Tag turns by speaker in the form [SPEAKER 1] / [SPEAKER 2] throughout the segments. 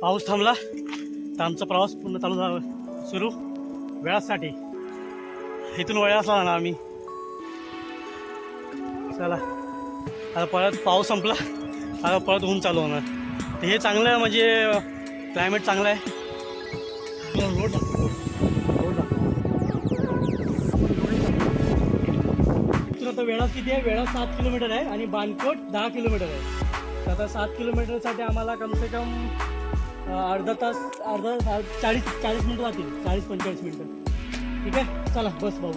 [SPEAKER 1] पाऊस थांबला तर आमचा प्रवास पूर्ण चालू झाला सुरू. वेळासाठी. इथून वेळास जाणार आम्ही. चला. आता परत पाऊस संपला. आता परत ऊन चालू होणार. तर हे चांगलं आहे म्हणजे क्लायमेट चांगलं आहे. रोड रोड इथून आता वेळा किती आहे? वेळा सात किलोमीटर आहे आणि बानकोट दहा किलोमीटर आहे. तर आता सात किलोमीटरसाठी आम्हाला कम से कम अर्धा तास अर्धा चाळीस चाळीस मिनटं जातील. चाळीस पंचेचाळीस मिनटं. ठीक आहे? चला बस भाऊ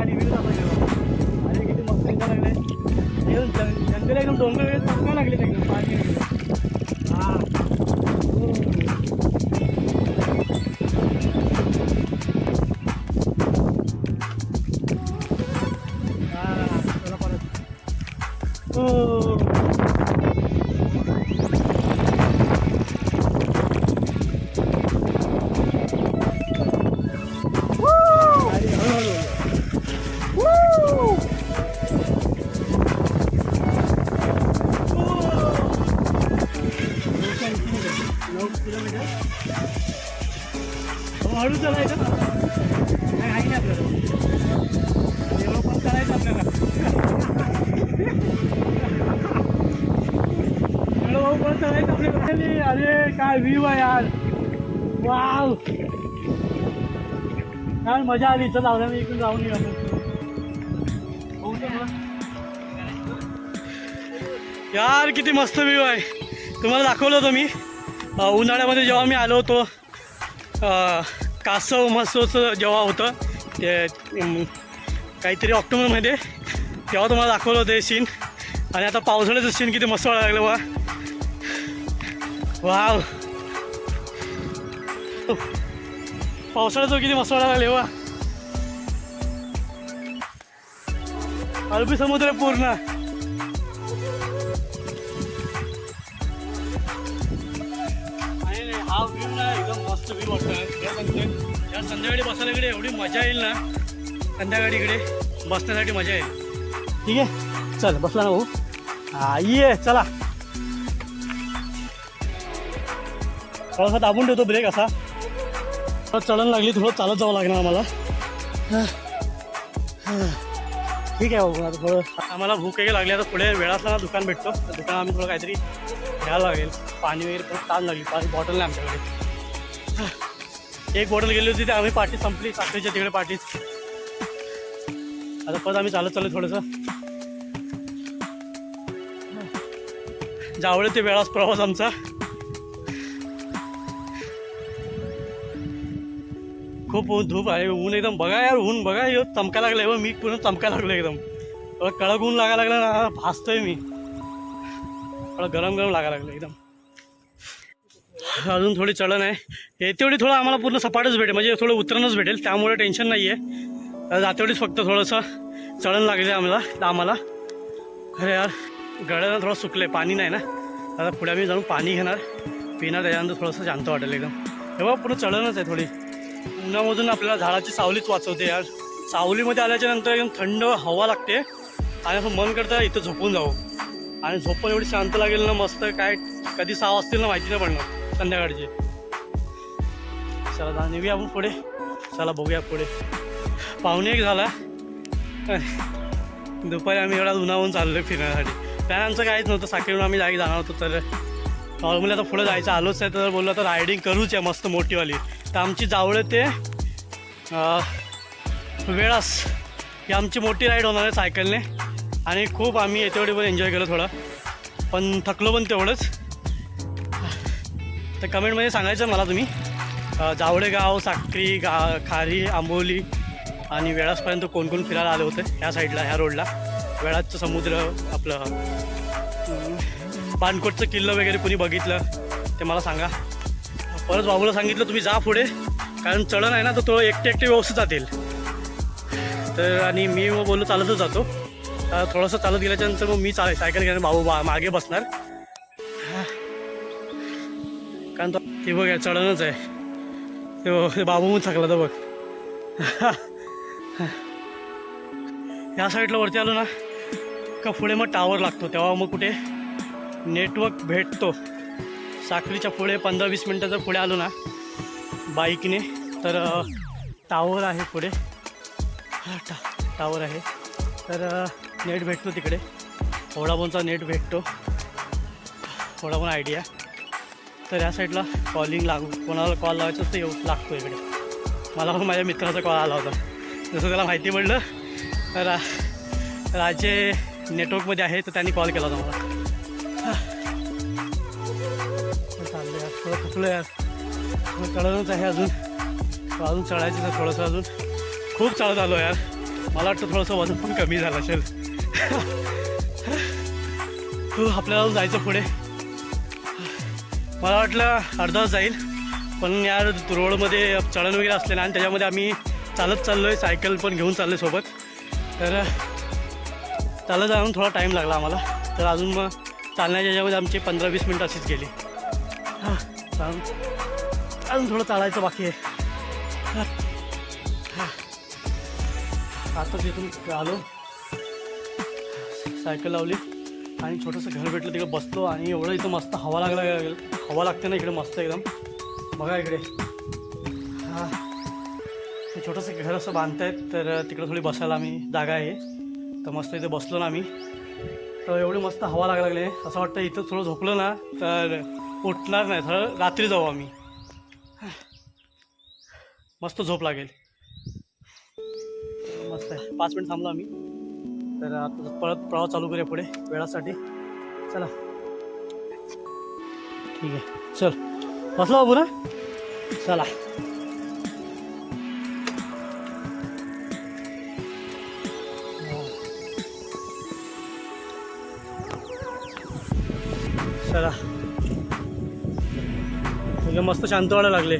[SPEAKER 1] आणि व्ह्यू दाखवायला अरे किती मस्त एकदा लागले येऊन जंगल एकदम डोंगर वगैरे चांगलं लागले एकदम. पाणी वगैरे. हां. हो. हा, चला परत. हो. अरे, हळूहळू. नऊ अरे काय व्ह्यू आहे यार वाव काय मजा आली इथं लावल्या मी इकडून जाऊन येऊ यार किती मस्त व्ह्यू आहे. तुम्हाला दाखवलं होतं मी. उन्हाळ्यामध्ये जेव्हा मी आलो होतो कासव महोत्सवचं जेव्हा होतं ते काहीतरी ऑक्टोबरमध्ये तेव्हा तुम्हाला दाखवलं होतं हे सीन आणि आता पावसाळ्याचं सीन किती मस्त वाटायला लागलं बा वाव. पावसाळ्याचं किती मस्त लागले वा. अरबी समुद्र पूर्ण. नाही, हा व्ह्यू ना एकदम मस्त व्ह्यू वाटतोय. आहे म्हणजे या संध्याकाळी बसायला इकडे एवढी मजा येईल ना. संध्याकाळी इकडे बसण्यासाठी मजा येईल. ठीक आहे? चल बसला ना भाऊ. हा ये चला. थोडासा दाबून ठेवतो ब्रेक असा. थोडं चढण लागली थोडं चालत जावं लागणार आम्हाला. ठीक आहे बाबू आता थोडं आम्हाला भूक वगैरे लागली आता पुढे वेळ ना दुकान भेटतो. दुकान आम्ही थोडं काहीतरी घ्यायला लागेल. पाणी वगैरे पण ताण लागली पाणी बॉटल नाही आमच्याकडे. एक बॉटल गेली होती ती आम्ही पाठी संपली साखरेच्या तिकडे पार्टीच आता परत आम्ही चालत चालू थोडंसं जावळे ते वेळाच प्रवास आमचा. खूप ऊन धूप आहे. ऊन एकदम बघा यार ऊन बघा. हे चमका लागलाय बघ मी पूर्ण चमका लागलो एकदम. कडक ऊन लागायला लागलं ना भासतोय मी. थोडं गरम गरम लागा लागलं एकदम. अजून थोडी चढण आहे. हे तेवढी थोडं आम्हाला पूर्ण सपाटच भेटेल. म्हणजे थोडं उतरणच भेटेल. त्यामुळे टेन्शन नाही आहे जातेवढीच फक्त थोडंसं चढण लागले आम्हाला आम्हाला. अरे यार गळ्याला थोडं सुकले पाणी नाही ना. आता पुढे आम्ही जाऊन पाणी घेणार. पिणार त्याच्यानंतर थोडंसं शांत वाटेल एकदम. तेव्हा पूर्ण चढणच आहे थोडी. उन्हामधून आपल्याला झाडाची सावलीच वाचवते यार. सावलीमध्ये आल्याच्यानंतर एकदम थंड हवा लागते. आणि असं मन करतं इथं झोपून जाऊ. आणि झोप एवढी शांत लागेल ना मस्त काय कधी सहा वाजतील ना माहिती नाही पडणार. संध्याकाळची. चला जा नेऊया आपण पुढे. चला बघूया पुढे. पाहुणे एक झाला. दुपारी आम्ही एवढा उन्हावून चाललो फिरण्यासाठी. प्लॅन आमचं काहीच नव्हतं. साखरेहून आम्ही जागी जाणार होतो तर नॉर्मली आता पुढे जायचं. आलोच आहे तर बोललो तर रायडिंग करूच या मस्त मोठीवाली. तर आमची जावळे ते. वेळास ही आमची मोठी राईड होणार आहे सायकलने. आणि खूप आम्ही येतेवढी पण एन्जॉय केलं थोडं. पण थकलो पण तेवढंच. तर कमेंटमध्ये सांगायचं मला तुम्ही. जावळे गाव साक्री गा खारी आंबोली आणि वेळासपर्यंत कोण कोण फिरायला आले होते? ह्या साईडला ह्या रोडला वेळाचं समुद्र आपलं बाणकोटचं किल्लं वगैरे कुणी बघितलं ते मला सांगा. परत बाबूला सांगितलं तुम्ही जा पुढे. कारण चढण आहे ना तर तो एकटे एकटे व्यवस्थित जातील. तर आणि मी मग बोललो चालतच जातो. थोडंसं चालत गेल्याच्यानंतर मग मी चाल सायकल घेणार बाबू बा मागे बसणार. कारण तो ते बघ यार, चढणच आहे. ते बाबू मग थकला तर बघ. या साईडला वरती आलो ना का पुढे मग टावर लागतो. तेव्हा मग कुठे नेटवर्क भेटतो. साखरीच्या पुढे पंधरा वीस मिनटं जर पुढे आलो ना बाईकने तर टावर आहे पुढे. टा टावर आहे. तर नेट भेटतो तिकडे. वोडाफोनचा नेट भेटतो. वोडाफोन आयडिया तर या साईडला कॉलिंग लागू कोणाला कॉल लावायचं तर येऊ लागतो इकडे. मला पण माझ्या मित्राचा कॉल आला होता. जसं त्याला माहिती पडलं तर रा राजे नेटवर्कमध्ये आहे तर त्यांनी कॉल केला होता मला. थोडं थकलो यार थोडं कळलंच आहे अजून. अजून चढायचं ना थोडंसं अजून. खूप चालत आलो यार. मला वाटतं थोडंसं वजन पण कमी झालं असेल. हो आपल्याला जायचं पुढे. मला वाटलं अर्धा जाईल. पण यार रोडमध्ये चढण वगैरे असले ना आणि त्याच्यामध्ये आम्ही चालत चाललो आहे सायकल पण घेऊन चाललो आहे सोबत. तर चालत जाऊन थोडा टाईम लागला आम्हाला. तर अजून मग चालण्याच्या याच्यामध्ये आमची पंधरा वीस मिनटं अशीच गेली. हां. चालून अजून थोडं चालायचं बाकी आहे. आता तिथून आलो. सायकल लावली. आणि छोटंसं घर भेटलं तिकडे बसलो. आणि एवढं इथं मस्त हवा लागला हवा लागते ना इकडे मस्त एकदम. बघा इकडे. हां छोटंसं घर असं बांधतायत तर तिकडे थोडी बसायला आम्ही जागा आहे. तर मस्त इथे बसलो ना आम्ही. तर एवढी मस्त हवा लागायला लागली. असं वाटतं इथं थोडं झोपलं ना तर उठणार नाही. थोडं रात्री जाऊ आम्ही. मस्त झोप लागेल. मस्त आहे. पाच मिनिट थांबलो आम्ही. तर आता परत प्रवास चालू करूया पुढे वेळासाठी. चला. ठीक आहे. चल. बसला बाबू ना? चला. चला. मस्त शांत व्हायला लागले.